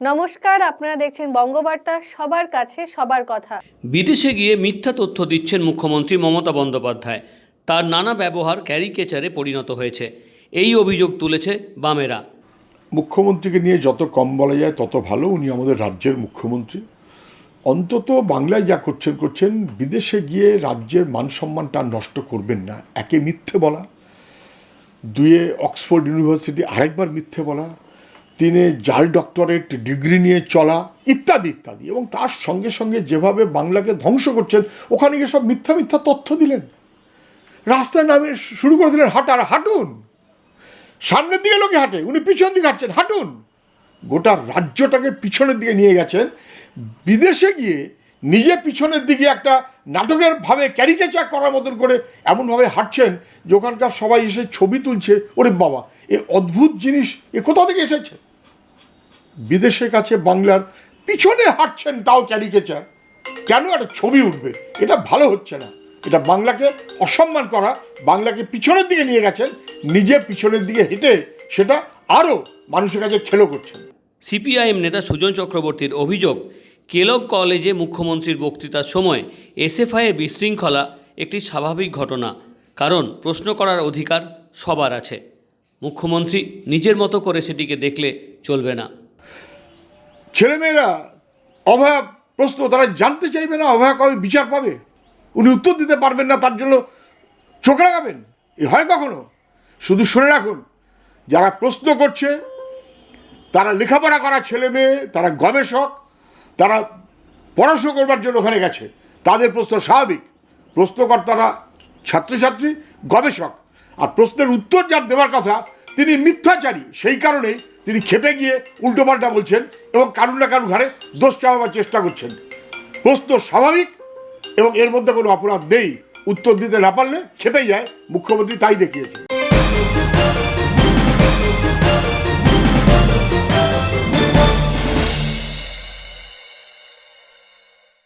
নমস্কার আপনারা দেখছেন বঙ্গবার্তা সবার কাছে সবার কথা। বিদেশে গিয়ে মিথ্যা তথ্য দিচ্ছেন মুখ্যমন্ত্রী মমতা বন্দ্যোপাধ্যায়। তার নানা ব্যবহার ক্যারিকেচারে পরিণত হয়েছে। এই অভিযোগ তুলেছে বামেরা। মুখ্যমন্ত্রীকে নিয়ে যত কম বলা যায় তত ভালো। উনি আমাদের রাজ্যের মুখ্যমন্ত্রী। অন্তত বাংলায় যা করছেন করছেন। বিদেশে গিয়ে রাজ্যের মান সম্মানটা নষ্ট করবেন না। একে মিথ্যে বলা। দুয়ে অক্সফোর্ড ইউনিভার্সিটি আরেকবার মিথ্যে বলা। তিনে জাল ডক্টরেট, ডিগ্রি নিয়ে চলা, ইত্যাদি ইত্যাদি। এবং তার সঙ্গে সঙ্গে যেভাবে বাংলাকে ধ্বংস করছেন, ওখানে গিয়ে সব মিথ্যা মিথ্যা তথ্য দিলেন। রাস্তায় নামে শুরু করে দিলেন, হাঁটার, হাঁটুন। সামনের দিকে লোকে হাঁটে, উনি পিছন দিকে হাঁটছেন, হাঁটুন। গোটা রাজ্যটাকে পিছনের দিকে নিয়ে গেছেন। বিদেশে গিয়ে নিজে পিছনের দিকে একটা নাটকের ভাবে ক্যারিকেচার করার মতন করে এমনভাবে হাঁটছেন যে ওখানকার সবাই এসে ছবি তুলছে। ওরে বাবা, এ অদ্ভুত জিনিস, এ কোথা থেকে এসেছে? বিদেশের কাছে বাংলার পিছনে হাঁটছেন তাও ক্যারিকেচার। কেন একটা ছবি উঠবে? এটা ভালো হচ্ছে না। এটা বাংলাকে অসম্মান করা, বাংলাকে পিছনের দিকে নিয়ে গেছেন, নিজে পিছনের দিকে হেঁটে সেটা আরও মানুষের কাছে খেলো করছেন। সিপিআইএম নেতা সুজন চক্রবর্তীর অভিযোগ কেলক কলেজে মুখ্যমন্ত্রীর বক্তৃতার সময় এসএফআইয়ের বিশৃঙ্খলা একটি স্বাভাবিক ঘটনা। কারণ প্রশ্ন করার অধিকার সবার আছে। মুখ্যমন্ত্রী নিজের মতো করে সেটিকে দেখলে চলবে না। ছেলেমেয়েরা অভয়া প্রশ্ন, তারা জানতে চাইবে না অভয়া কবে বিচার পাবে? উনি উত্তর দিতে পারবেন না, তার জন্য চোখ রাখাবেন। এ হয় কখনো? শুধু শুনে রাখুন, যারা প্রশ্ন করছে, তারা লেখাপড়া করা ছেলে মেয়ে, তারা গবেষক, তারা পড়াশুনো করবার জন্য ওখানে গেছে। তাদের প্রশ্ন স্বাভাবিক। প্রশ্নকর্তারা ছাত্রছাত্রী, গবেষক। আর প্রশ্নের উত্তর যার দেওয়ার কথা, তিনি মিথ্যাচারী। সেই কারণেই তিনি খেপে গিয়ে উল্টোপাল্টা বলছেন এবং কারুর না কারুর ঘাড়ে দোষ চাওয়ার চেষ্টা করছেন। প্রশ্ন স্বাভাবিক এবং এর মধ্যে কোনো অপরাধ নেই। উত্তর দিতে না পারলে খেপে যায়। মুখ্যমন্ত্রী তাই দেখিয়েছে